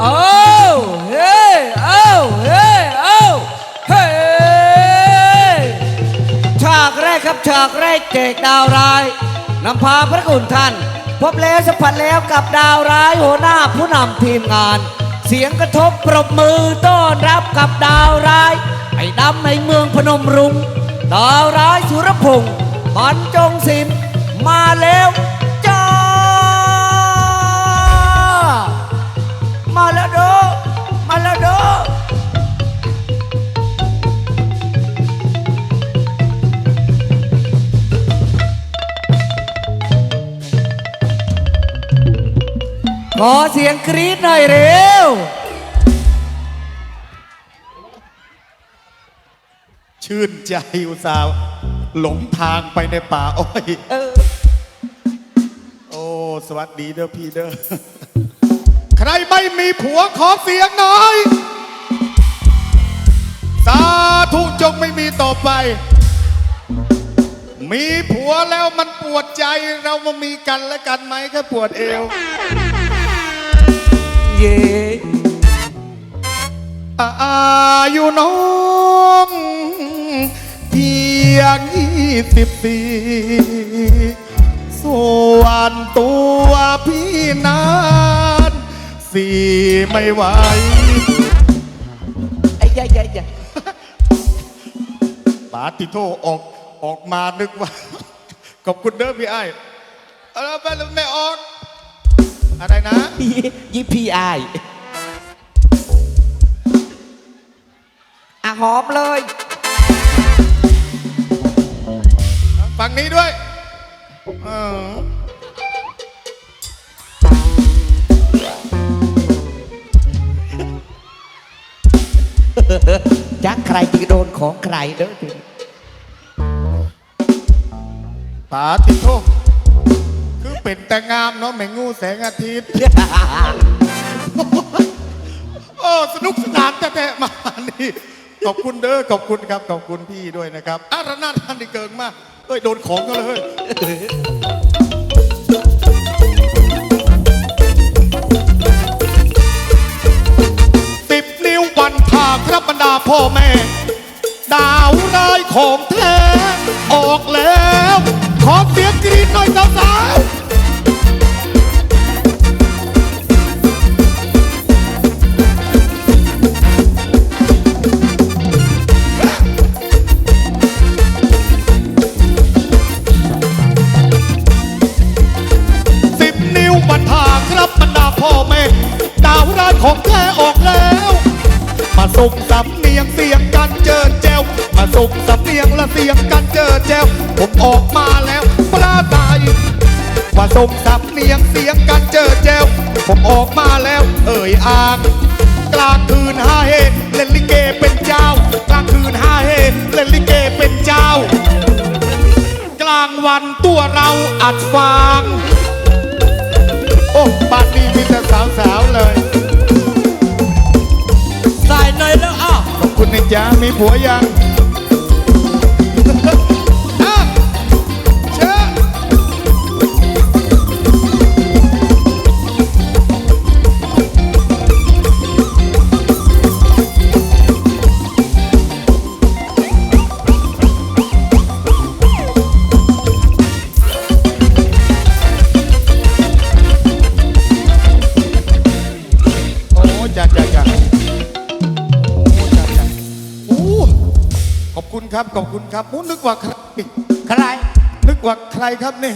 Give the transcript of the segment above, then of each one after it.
เอาเฮ้เอาเฮ้เอาเฮ้ฉากแรกครับฉากแรกเจกดาวร้ายนำพาพระคุณท่าน พบแล้วสัมผัสแล้วกับดาวร้ายหัวหน้าผู้นำทีมงาน เสียงกระทบปรบมือต้อนรับกับดาวร้าย ไอ้ดำในเมืองพนมรุง้งดาวร้ายสุรพงศ์บรรจงศิลป์มาแล้ว แล้วเด้อมาแล้วเด้อขอเสียงกรี๊ดหน่อยเร็ว ชื่นใจอุตส่าห์หลงทางไปในป่าอ้อยเออโอ้ สวัสดีเด้อพี่เด้อใค รไม่มีผัวขอเสียงหน่อย สาธุจงไม่มีต่อไป มีผัวแล้วมันปวดใจเรามามีกันและกันไหมแค่ปวดเอว เย่อายุน้องเพียงยี่สิบสี่ส่วนตัวพี่นา สี่ไม่ไหวไอ้ยายยายยายปาติโทออกออกมานึกว่า ขอบคุณเด้อพี่ไอ้ายเอาแล้วไปแล้วไม่ออก อะไรนะ ยี่พีไออะหอมเลย ฝั่งนี้ด้วยเออ จักใครจะโดนของใครเด้อทีนี้ปาติโทคือเป็นแต่งามเนาะแมงงูแสงอาทิตย์ โอ้สนุกสนานแท้ๆมานี่ขอบคุณเด้อขอบคุณครับขอบคุณพี่ด้วยนะครับอารนาท่านที่เกิงมากเอ้ยโดนของก็เลย พ่อแม่ ดาวร้ายของเธ ส่งสำเนียงและเสียงกันเจอแจวผมออกมาแล้วปลาตายมาส่งสำเนียงเสียงกันเจอแจวผมออกมาแล้วเอ่ยอ่างกลางคืนห้าเฮเล่นลิเกเป็นเจ้ากลางคืนห้าเฮเล่นลิเกเป็นเจ้า กลางวันตัวเราอัดฟางโอ้บ้านนี้มีแต่สาวๆเลยใส่หน่อยแล้วอ้าวขอบคุณนะจ๊ะมีผัวยัง ขอบคุณครับขอบคุณครับมูนึกว่าใครใครนึกว่าใครครับนี่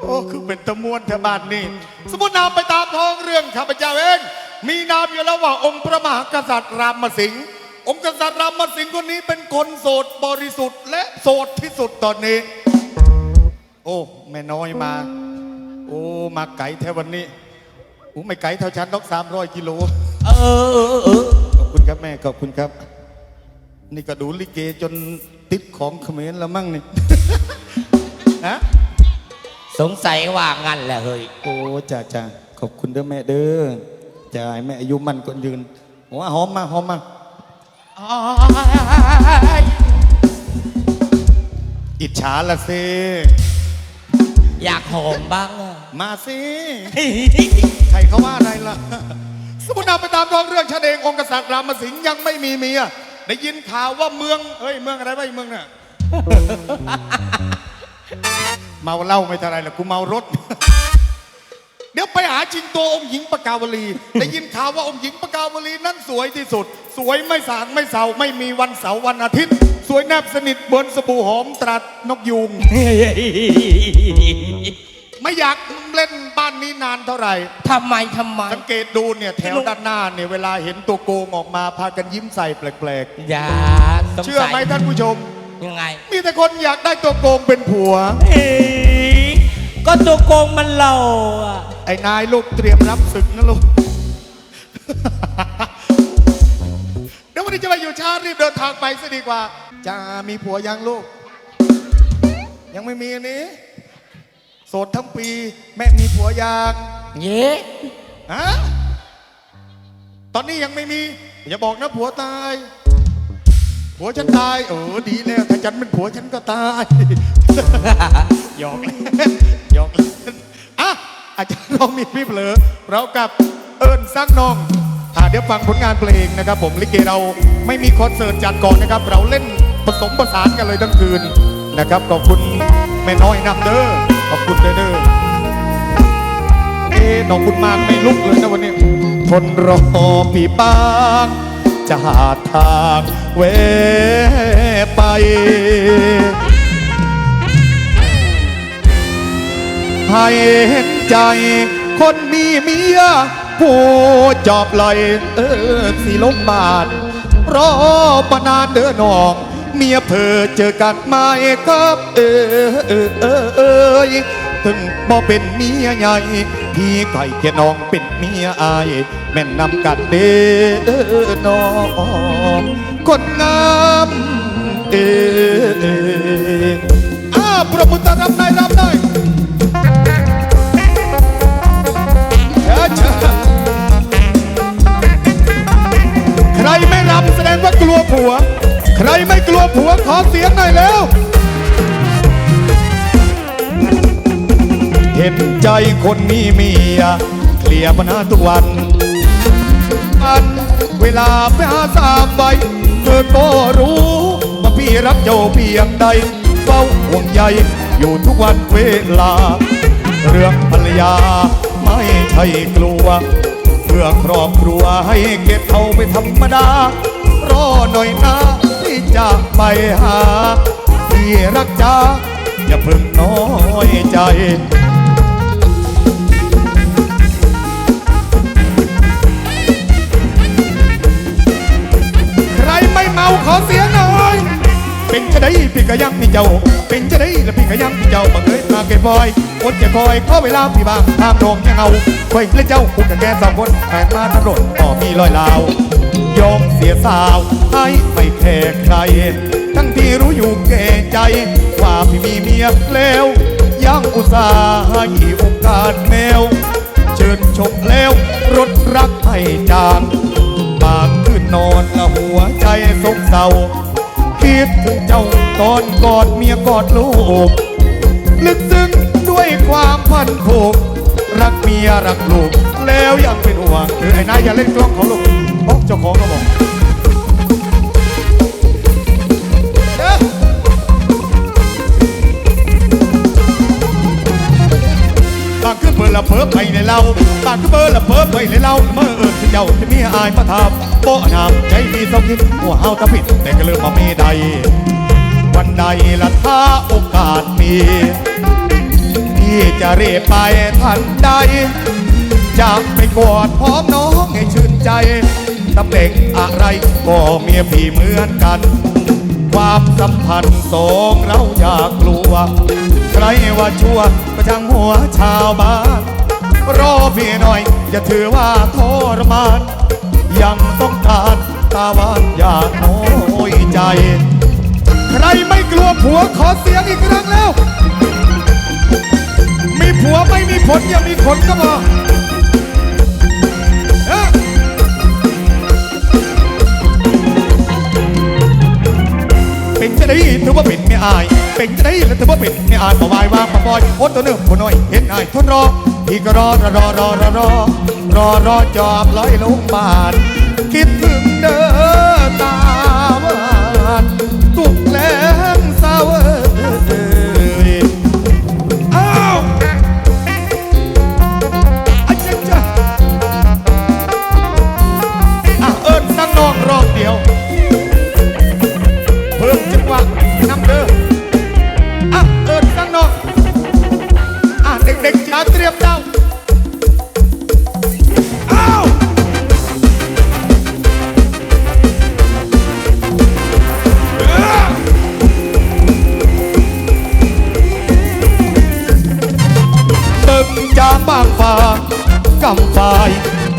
โอ้คือเป็นตะมวนแถวบ้านนี่ สมมตินามไปตามท้องเรื่องข้าพเจ้าเองมีนามอยู่แล้วว่าองค์พระมหากษัตริย์รามสิงห์องค์กษัตริย์รามสิงห์คนนี้เป็นคนโสดบริสุทธิ์ และโสดที่สุดตอนนี้ โอ้แม่น้อยมา โอ้มาไก่แถววันนี้โอ้ไม่ไก่เท่าฉันนกสามร้อยกิโล เออเออเออขอบคุณครับแม่ขอบคุณครับ นี่ก็ดูลิเกจนติดของเขมรแล้วมั่งนี่ ฮะสงสัยว่างั้นแหละเฮ้ยโอ้จ้าจ้าขอบคุณเด้อแม่เด้อจ้าให้แม่อายุมันก็ยืนโอ้หอมมาหอมมาอิจฉาละเซอยากหอมบ้างอะมาสิ ใครเขาว่าอะไรล่ะ สมุนนาไปตามท้องเรื่องชาเององค์กษัตริย์รามสิงห์ยังไม่มีเมียได้ยินข่าวว่าเมืองเฮ้ยเมืองอะไรวะไอ้เมืองน่ะ เมาเหล้าไม่เท่าไรหรอกกูเมารถ เดี๋ยวไปหาชิงตัวองค์หญิงปากาวลีได้ยินข่าวว่าองค์หญิงปากาวลีนั้นสวยที่สุด สวยไม่สางไม่เสาไม่มีวันเสาร์วันอาทิตย์ สวยแนบสนิทบนสบู่หอมตรัสนกยูง ไม่อยากเล่นบ้า นนี้นานเท่าไหร่ ทำไมทำไม สังเกตดูเนี่ยแถวด้านหน้าเนี่ยเวลาเห็นตัวโกงออกมาพากันยิ้มใส่แปลกอย่าสงๆเชื่อสัยไหมท่านผู้ชม ยังไงมีแต่คนอยากได้ตัวโกงเป็นผัว เอ้ยก็ตัวโกงมันเราอะไอ้นายลูกเตรียมรับศึกนะลูก เดี๋ยววันนี้จะไปอยู่ช้ารีบเดินทางไปซะดีกว่าจะมีผัวยังลูก ยังไม่มีอันนี้โสดทั้งปี แม่มีผัวยังเย้ฮะตอนนี้ยังไม่มี อย่าบอกนะผัวตาย ผัวฉันตายเออดีแล้วถ้าฉันเป็นผัวฉันก็ตายหยอกเล่นหยอกเล่นอะอาจารย์เรามีพี่เผลอเรากับเอิญสร้างน้องอะเดี๋ยวฟังผลงานเพลงนะครับ ผมลิเกเราไม่มีคอนเสิร์ตจัดก่อนนะครับ เราเล่นผสมผสานกันเลยทั้งคืนนะครับขอบคุณแม่น้อยนำเด้อข อบคุณเด้อเอ๊น้องบุญมากไม่ลุกเลยนะวันนี้ทนรอพี่บางจะหาทางเวไป ให้เห็นใจคนมีเมีย ผู้จอบไหลเออสีลมบาทรอปานานเด้อน้อง เมียเพอเจอกันไมครับเออเออเออเอยถึงบ่เป็นเมียใหญ่พี่ไก่แค่น้องเป็นเมียอาย แม่นนำกันเด้อน้องคนงามเออเอออ้าวประมุตรับได้รับได้ใครไม่รำแสดงว่ากลัวผัว ใครไม่กลัวผัวขอเสียงหน่อยแล้ว เห็นใจคนมีเมียเคลียร์ปัญหาทุกวันอันเวลาไปหาสามใบเธอก็รู้ว่าพี่รักเจ้าเพียงใดเฝ้าห่วงใยอยู่ทุกวันเวลา เรื่องภรรยาไม่ใช่กลัว เพื่อครอบครัวให้เก็บเอาไปธรรมดารอหน่อยนะ จะไปหาที่รักจ้าอย่าเพิ่งน้อยใจใครไม่เมาขอเสียง เป็นจะได้พี่ก็ยังมีเจ้า เป็นจะได้และพี่ก็ยังมีเจ้าบังเอิญมาเก็บบอยคนจะคอยขอเวลาพี่บางตามโดงยังเอาคอยและเจ้าคุณกับแก่สองคนแข่งมาถนนต่อมีรอยลาวยอมเสียสาวให้ไม่แคร์ใคร ทั้งที่รู้อยู่แก่ใจ ว่าพี่มีเมียแล้วยังอุตส่าห์ให้โอกาสแมว เชิญชมแล้วรถรักให้จางบางคืนนอนละหัวใจสกเศร้า ดถึงเจ้าตอนกอดเมียกอดลูก ลึกซึ้งด้วยความพันผูกรักเมียรักลูก แล้วยังเป็นห่วงคือไอ้นายอย่าเล่นกล้องเขาลูกบอกเจ้าของเขาบอกบางขึ้นเบอร์ละเพิ่มไปในเราบางขึ้นเบอร์ละเพิ่มไปในเราเมื่อเอิญเจ้าจะมีอายมาทำ โป้นามใจมีสองคิดหัวเฮาทำผิด แต่ก็เริ่มมามีใด วันใดละถ้าโอกาสมีพี่จะเรียกไปทันใดจะไปกอดพร้อมน้องให้ชื่นใจตำแหน่งอะไรก็เมียพี่เหมือนกัน ความสัมพันธ์สองเราอยากกลัว ใครว่าชั่วก็ช่างหัวชาวบ้าน รอพี่หน่อย อย่าถือว่าทรมาน ยังต้องการตาหวานอย่าน้อยใจ ใครไม่กลัวผัวขอเสียงอีกครั้งแล้ว มีผัวไม่มีผลอย่ามีขนก็พอเอ้อเป็นจะได้ถือว่าเป็นไม่อาย เป็นจะได้แล้วเธอว่าเป็นไม่อาจมาบายว่ามาบอยโอ้ตัวเนื้อคนน้อยเห็นไงทนรอพี่ก็รอรอรอรอรอ รอรอจอบลอยลงบานคิดถึงเด้อตา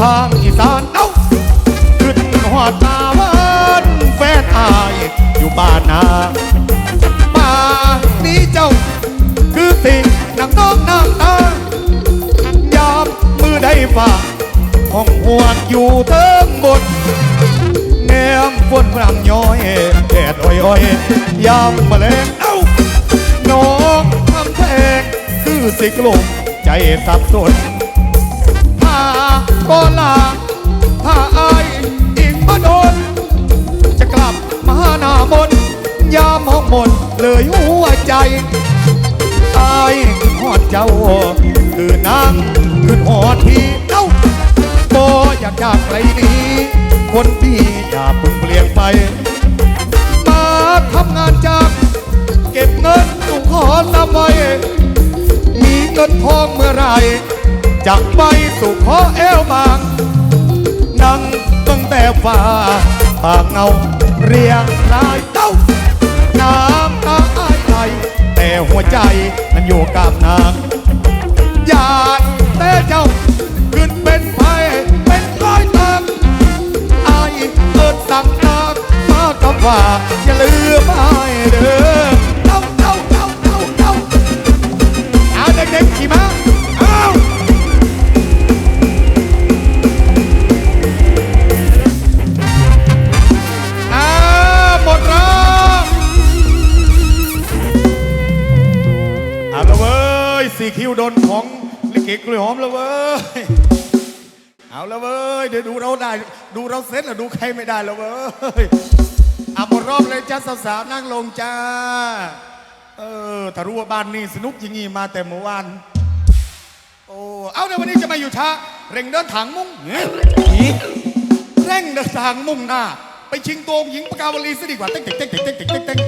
ทางอีสานเอ้าขึ้นหัวตาวันแฟนอายอยู่บ้านนามานี้เจ้า คือสิ่งนางน้องนางตายามมือได้ฝ่าห้องหวดอยู่เทิงบนแนมฝนพรำย้อยแดดอ้อยอ้อยยามมาแลงเอ้าน้องทำแพงคือสิกลมใจสับสน ก็ลา ถ้าอายอีกมาโดน จะกลับมาหน้ามนยามห้องมนเลยหัวใจอายหอดเจ้า คือนางคือหอดพี่เจ้าบ่อยากจากไกลนี้ คนพี่อย่าเพิ่งเปลี่ยนไป มาทำงานจากเก็บเงินตุงขอสบายมีเงินทองเมื่อไร จากไปสู่ขอเอวบาง นั่งตั้งแต่ฟ้าปากเงาเรียงรายเต้า น้ำตาอายไหลแต่หัวใจนั้นอยู่กับนางอยากแต่เจ้าขึ้นเป็นไฟเป็นร้อยตางอายเอิดสั่งตากมากับว่าอย่าลืมอายเด้อีกล้วยหอมแล้วเว้ย เอาแล้วเว้ย เดี๋ยวดูเราได้ ดูเราเซ็ตแล้วดูใครไม่ได้แล้วเว้ยอาบรอบเลยจ้าสาวๆนั่งลงจ้า เออถ้ารู้ว่าบ้านนี่สนุกอย่างงี้มาแต่เมื่อวาน โอ้ เอาเดี๋ยววันนี้จะมาอยู่ช้า เร่งเดินถังมุ่งเร่งเดินทางมุ่งหน้า ไปชิงตัวหญิงปากาวลีซะดีกว่าเต็งเต็งเต็งเต็งเต็งเต็งเต็ง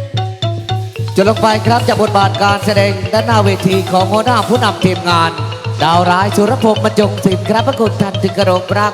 จนลไฟครับจากบทบาทการแสดงด้านหน้าเวทีของหัวหน้าผู้นำทีมงาน ดาวร้ายสุรพงษ์บรรจงศิลป์ครับพระคุณท่านที่กรบรัก